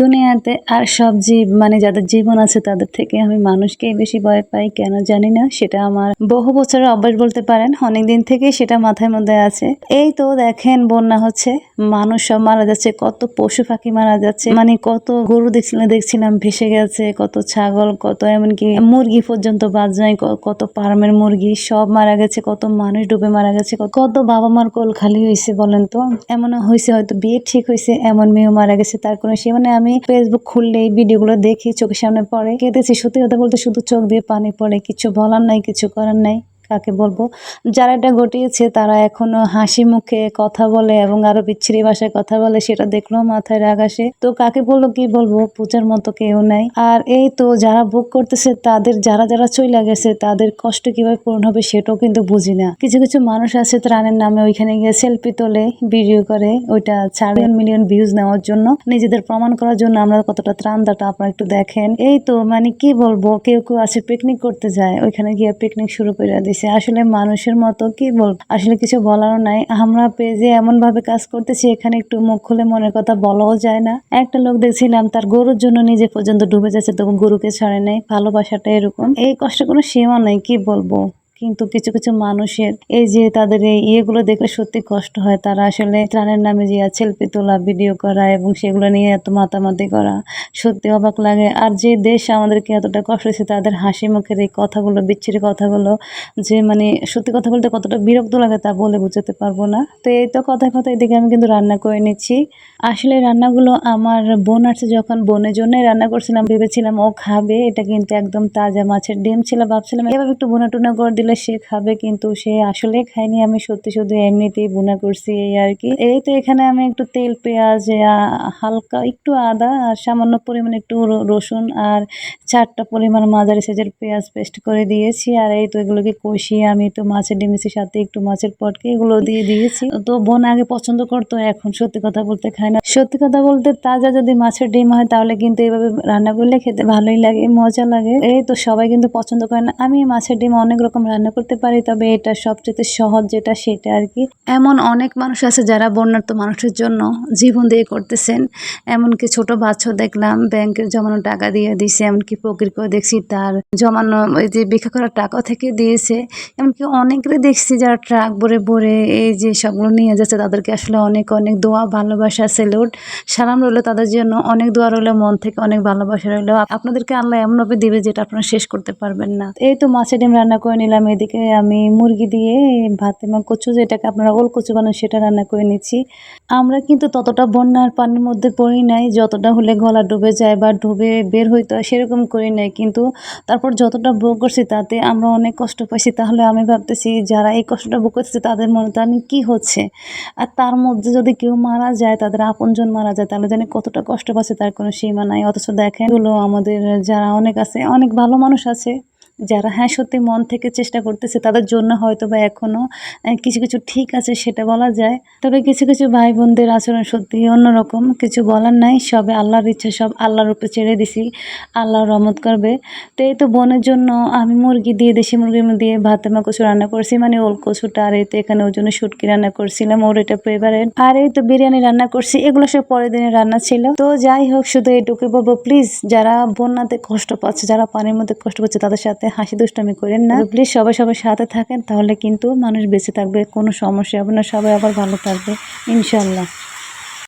দুনিয়াতে আর সব জীব মানে যাদের জীবন আছে তাদের থেকে আমি মানুষকেই বেশি ভয় পাই, কেন জানি না, সেটা আমার বহু বছরের অভ্যাস বলতে পারেন, অনেক দিন থেকেই সেটা মাথায় মধ্যে আছে। এই তো দেখেন বন্যা হচ্ছে, মানুষ সব মারা যাচ্ছে, কত পশু পাখি মারা যাচ্ছে মানে কত গরু দেখছিলাম দেখছিলাম ভেসে গেছে, কত ছাগল, কত এমনকি মুরগি পর্যন্ত বাদ যায় কত ফার্মের মুরগি সব মারা গেছে, কত মানুষ ডুবে মারা গেছে কত বাবা মার কোল খালি হয়েছে বলেন তো। এমন হয়েছে হয়তো বিয়ে ঠিক হয়েছে এমন মেয়েও মারা গেছে, তার কোনো সে মানে আমি ফেসবুক খুললে এই ভিডিওগুলো দেখি, চোখের সামনে পড়ে। কেঁদেছি, সত্যি কথা বলতে শুধু চোখ দিয়ে পানি পড়ে, কিছু বলার নাই, কিছু করার নাই। কাকে বলব? যারা এটা ঘটিয়েছে, তারা এখনও হাসি মুখে কথা বলে এবং আরও বিচ্ছিরি ভাষায় কথা বলে, সেটা দেখলেও মাথায় রাগ আসে। তো কাকে বলব, কি বলব? পূজার মতো কেউ নাই। আর এই তো যারা বুক করতেছে, তাদের যারা যারা চইলা গেছে, তাদের কষ্ট কীভাবে পূরণ হবে সেটাও কিন্তু বুঝি না। কিছু কিছু মানুষ আছে ত্রাণের নামে ওইখানে গিয়ে সেলফি তোলে ভিডিও করে, ওইটা মিলিয়ন মিলিয়ন ভিউজ নেওয়ার জন্য। নিজেদের প্রমাণ করার জন্য আমরা কতটা ত্রাণ দাটা আপনারা একটু দেখেন। এই তো মানে কি বলব, কেউ কেউ আছে পিকনিক করতে যায়, ওইখানে গিয়ে পিকনিক শুরু করে দিছে। আসলে মানুষের মতো কি বল আসলে কিছু বলারও নাই। আমরা পেজে এমন ভাবে কাজ করতেছি, এখানে একটু মুখ খুলে মনের কথা বলাও যায় না। একটা লোক দেখছিলাম, তার গরুর জন্য নিজে পর্যন্ত ডুবে যাচ্ছে, তখন গরুকে ছাড়ে নেই। ভালোবাসাটা এরকম। এই কষ্ট কোনো সীমা নেই, কি বলব? কিন্তু কিছু কিছু মানুষের এই যে তাদের এই ইয়েগুলো দেখলে সত্যি কষ্ট হয়। তারা আসলে ত্রাণের নামে যে সেলফি তোলা, ভিডিও করা এবং সেগুলো নিয়ে এত মাতামাতি করা সত্যি অবাক লাগে। আর যে দেশ আমাদেরকে এতটা কষ্ট দিচ্ছে তাদের হাসি মুখের এই কথাগুলো, বিচ্ছিরি কথাগুলো যে মানে সত্যি কথা বলতে কতটা বিরক্ত লাগে তা বলে বুঝাতে পারব না। তো এই তো কথায় কথা এদিকে আমি কিন্তু রান্না করে নিচ্ছি। আসলে রান্নাগুলো আমার বোন আছে যখন বোনের জন্যই রান্না করছিলাম, ভেবেছিলাম ও খাবে। এটা কিন্তু একদম তাজা মাছের ডিম ছিল, ভাবছিলাম এভাবে একটু বোনা টুনা করে দিলে সে খাবে কিন্তু সে আসলে খায়নি। আমি সত্যি শুধু এমনিতেই বোনা করছি এই আর কি। এই তো এখানে আমি একটু তেল, পেঁয়াজ হালকা একটু আদা আর সামান্য পরিমাণে একটু রসুন আর চারটা পরিমাণ মাঝারি সাইজের পেঁয়াজ পেস্ট করে দিয়েছি। আর এই তো এগুলোকে কষিয়ে আমি তো মাছের ডিমের সাথে একটু মাছের পটকে এগুলো দিয়ে দিয়েছি। তো বোন আগে পছন্দ করতো, এখন সত্যি কথা বলতে খায় না। সত্যি কথা বলতে তাজা যদি মাছের ডিম হয় তাহলে কিন্তু এইভাবে রান্না করলে খেতে ভালোই লাগে, মজা লাগে। এই তো সবাই কিন্তু পছন্দ করে না। আমি মাছের ডিম অনেক রকম রান্না করতে পারি, তবে এটা সবচেয়ে সহজ যেটা সেটা আর কি। এমন অনেক মানুষ আছে যারা বন্যার্থ মানুষের জন্য জীবন দিয়ে করতেছেন। এমনকি ছোট বাচ্চা দেখলাম ব্যাংকের জমানো টাকা দিয়ে দিছে, এমনকি প্রকৃতিকেও দেখছি তার জমানো ওই যে ভিক্ষা করার টাকা থেকে দিয়েছে। এমনকি অনেকেরই দেখছি যারা ট্রাক ভরে ভরে এই যে সবগুলো নিয়ে যাচ্ছে, তাদেরকে আসলে অনেক অনেক দোয়া, ভালোবাসা, সেলুট। সালাম রইল তাদের জন্য, অনেক দোয়া রইল, মন থেকে অনেক ভালোবাসা রইল। আপনাদেরকে আল্লাহ এমনভাবে দিবে যেটা আপনারা শেষ করতে পারবেন না। এই তো মাছের ডিম রান্না করে নিলাম এদিকে আমি মুরগি দিয়ে ভাতে মা কচু যেটাকে আপনারা ওল কচু বানান, সেটা রান্না করে নিচ্ছি। আমরা কিন্তু ততটা বন্যার পানির মধ্যে পড়ি নাই, যতটা হলে গলা ডুবে যায় বা ডুবে বের হইতে সেরকম করি নাই। কিন্তু তারপর যতটা ভোগ করছি তাতে আমরা অনেক কষ্ট পাইছি। তাহলে আমি ভাবতেছি, যারা এই কষ্টটা ভোগ করছে তাদের মনে তো আমি কী হচ্ছে? আর তার মধ্যে যদি কেউ মারা যায়, তাদের আপনজন মারা যায়, তাহলে জানি কতটা কষ্ট পাচ্ছে, তার কোনো সীমা নাই। অথচ দেখেন, এগুলো আমাদের যারা অনেক আছে, অনেক ভালো মানুষ আছে। যারা হ্যাঁ সত্যি মন থেকে চেষ্টা করতেছে, তাদের জন্য হয়তো বা এখনও কিছু কিছু ঠিক আছে সেটা বলা যায়। তবে কিছু কিছু ভাই বোনদের আচরণ সত্যি অন্যরকম। কিছু বলার নাই, সবে আল্লাহর ইচ্ছা, সব আল্লাহর উপরে ছেড়ে দিছি। আল্লাহ রহমত করবে। তো এই তো বোনের জন্য আমি মুরগি দিয়ে, দেশি মুরগির দিয়ে ভাতে মা কচু রান্না করছি। মানে ওল কচুটা আর এই তো এখানে ওর জন্য শুটকি রান্না করছিলাম, ওর এটা ফেভারেট আর এই তো বিরিয়ানি রান্না করছি। এগুলো সব পরের দিনের রান্না ছিল। তো যাই হোক, শুধু এইটুকু বলব প্লিজ যারা বন্যাতে কষ্ট পাচ্ছে, যারা পানির মধ্যে কষ্ট পাচ্ছে, তাদের সাথে হাসি দুষ্টামি করেন না। প্লিজ সবাই সবার সাথে থাকেন তাহলে কিন্তু মানুষ বেঁচে থাকবে কোনো সমস্যা হবে না সবাই আবার ভালো থাকবে ইনশাল্লাহ